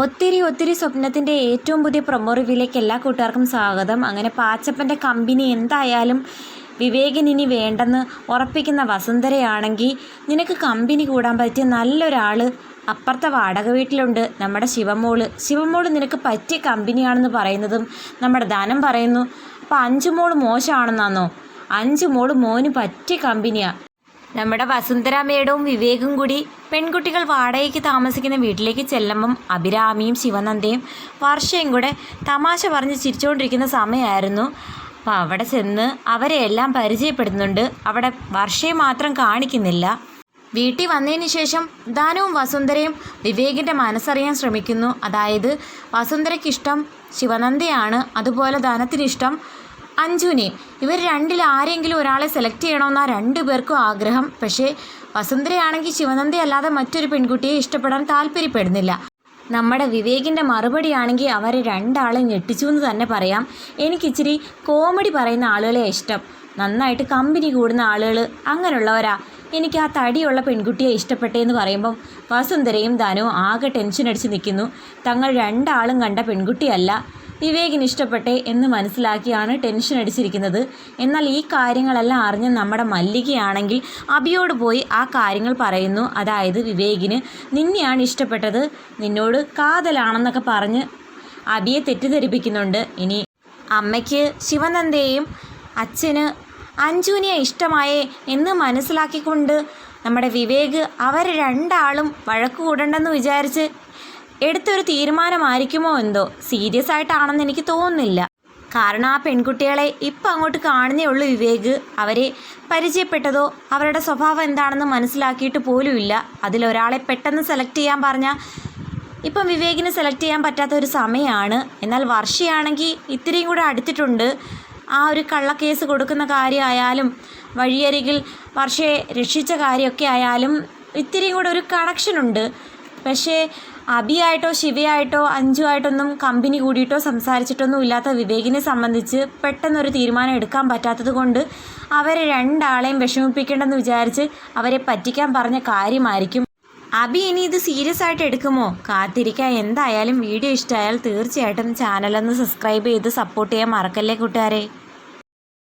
ഒത്തിരി ഒത്തിരി സ്വപ്നത്തിന്റെ ഏറ്റവും പുതിയ പ്രൊമോ റിവ്യൂയിലേക്ക് എല്ലാ കൂട്ടുകാർക്കും സ്വാഗതം. അങ്ങനെ പാച്ചപ്പന്റെ കമ്പനി എന്തായാലും വിവേകിനി വേണ്ടെന്ന് ഉറപ്പിക്കുന്ന വസുന്ധരയാണെങ്കിൽ നിനക്ക് കമ്പനി കൂടാൻ പറ്റിയ നല്ലൊരാൾ അപ്പുറത്തെ വാടക വീട്ടിലുണ്ട് നമ്മുടെ ശിവമോൾ. ശിവമോൾ നിനക്ക് പറ്റിയ കമ്പനിയാണെന്ന് പറയുന്നതും നമ്മുടെ ധനം പറയുന്നു. അപ്പോൾ അഞ്ചു മോൾ മോശമാണെന്നാന്നോ? അഞ്ചു മോൾ മോന് പറ്റിയ കമ്പനിയാണ് നമ്മുടെ വസുന്ധര മേഡവും വിവേകും കൂടി പെൺകുട്ടികൾ വാടകയ്ക്ക് താമസിക്കുന്ന വീട്ടിലേക്ക് ചെല്ലുമ്പം അഭിരാമിയും ശിവനന്ദയും വർഷയും കൂടെ തമാശ പറഞ്ഞ് ചിരിച്ചുകൊണ്ടിരിക്കുന്ന സമയമായിരുന്നു. അപ്പോൾ അവിടെ ചെന്ന് അവരെ എല്ലാം പരിചയപ്പെടുന്നുണ്ട്. അവിടെ വർഷയെ മാത്രം കാണിക്കുന്നില്ല. വീട്ടിൽ വന്നതിന് ശേഷം ദാനവും വസുന്ധരയും വിവേകിന്റെ മനസ്സറിയാൻ ശ്രമിക്കുന്നു. അതായത് വസുന്ധരയ്ക്കിഷ്ടം ശിവനന്ദയാണ്. അതുപോലെ ധനത്തിനിഷ്ടം അഞ്ജുനെയും ഇവർ രണ്ടിൽ ആരെങ്കിലും ഒരാളെ സെലക്ട് ചെയ്യണമെന്നാണ് രണ്ടു പേർക്കും ആഗ്രഹം. പക്ഷേ വസുന്ധരയാണെങ്കിൽ ശിവനന്ദ അല്ലാതെ മറ്റൊരു പെൺകുട്ടിയെ ഇഷ്ടപ്പെടാൻ താല്പര്യപ്പെടുന്നില്ല. നമ്മുടെ വിവേകിന്റെ മറുപടിയാണെങ്കിൽ അവരെ രണ്ടാളെ ഞെട്ടിച്ചു എന്ന് തന്നെ പറയാം. എനിക്കിച്ചിരി കോമഡി പറയുന്ന ആളുകളെ ഇഷ്ടം. നന്നായിട്ട് കമ്പനി കൂടുന്ന ആളുകൾ അങ്ങനെയുള്ളവരാ. എനിക്ക് ആ തടിയുള്ള പെൺകുട്ടിയെ ഇഷ്ടപ്പെട്ടേന്ന് പറയുമ്പം വസുന്ധരയും ധനവും ആകെ ടെൻഷൻ അടിച്ച് നിൽക്കുന്നു. തങ്ങൾ രണ്ടാളും കണ്ട പെൺകുട്ടിയല്ല. വിവേകിന് ഇഷ്ടപ്പെട്ടെ എന്ന് മനസ്സിലാക്കിയാണ് ടെൻഷൻ അടിച്ചിരിക്കുന്നത്. എന്നാൽ ഈ കാര്യങ്ങളെല്ലാം അറിഞ്ഞ് നമ്മുടെ മല്ലികയാണെങ്കിൽ അബിയോട് പോയി ആ കാര്യങ്ങൾ പറയുന്നു. അതായത് വിവേകിന് നിന്നെയാണ് ഇഷ്ടപ്പെട്ടത്. നിന്നോട് കാതലാണെന്നൊക്കെ പറഞ്ഞ് അബിയെ തെറ്റിദ്ധരിപ്പിക്കുന്നുണ്ട്. ഇനി അമ്മയ്ക്ക് ശിവനന്ദയെയും അച്ഛന് അഞ്ജുവിനെ ഇഷ്ടമായേ എന്ന് മനസ്സിലാക്കിക്കൊണ്ട് നമ്മുടെ വിവേക് അവർ രണ്ടാളും വഴക്ക് കൂടണ്ടെന്ന് വിചാരിച്ച് എടുത്തൊരു തീരുമാനമായിരിക്കുമോ എന്തോ സീരിയസ് ആയിട്ടാണെന്ന് എനിക്ക് തോന്നുന്നില്ല. കാരണം ആ പെൺകുട്ടികളെ ഇപ്പം അങ്ങോട്ട് കാണുന്നേ ഉള്ളൂ വിവേക്. അവരെ പരിചയപ്പെട്ടതോ അവരുടെ സ്വഭാവം എന്താണെന്ന് മനസ്സിലാക്കിയിട്ട് പോലുമില്ല അതിലൊരാളെ പെട്ടെന്ന് സെലക്ട് ചെയ്യാൻ പറഞ്ഞാൽ ഇപ്പം വിവേകിന് സെലക്ട് ചെയ്യാൻ പറ്റാത്ത ഒരു സമയമാണ് എന്നാൽ വർഷയാണെങ്കിൽ ഇത്രയും കൂടെ അടുത്തിട്ടുണ്ട്. ആ ഒരു കള്ളക്കേസ് കൊടുക്കുന്ന കാര്യമായാലും വഴിയരികിൽ വർഷയെ രക്ഷിച്ച കാര്യമൊക്കെ ആയാലും ഇത്തിരിയും കൂടെ ഒരു കണക്ഷനുണ്ട് പക്ഷേ അബിയായിട്ടോ ശിവയായിട്ടോ അഞ്ചു അഞ്ചുമായിട്ടൊന്നും കമ്പനി കൂടിയിട്ടോ സംസാരിച്ചിട്ടൊന്നും ഇല്ലാത്ത വിവേകിനെ സംബന്ധിച്ച് പെട്ടെന്നൊരു തീരുമാനം എടുക്കാൻ പറ്റാത്തത് കൊണ്ട് അവരെ രണ്ടാളെയും വിഷമിപ്പിക്കേണ്ടെന്ന് വിചാരിച്ച് അവരെ പറ്റിക്കാൻ പറഞ്ഞ കാര്യമായിരിക്കും. അബി ഇനി ഇത് സീരിയസ് ആയിട്ട് എടുക്കുമോ? കാത്തിരിക്കാൻ എന്തായാലും വീഡിയോ ഇഷ്ടമായാൽ തീർച്ചയായിട്ടും ചാനലൊന്ന് സബ്സ്ക്രൈബ് ചെയ്ത് സപ്പോർട്ട് ചെയ്യാൻ മറക്കല്ലേ കൂട്ടുകാരെ.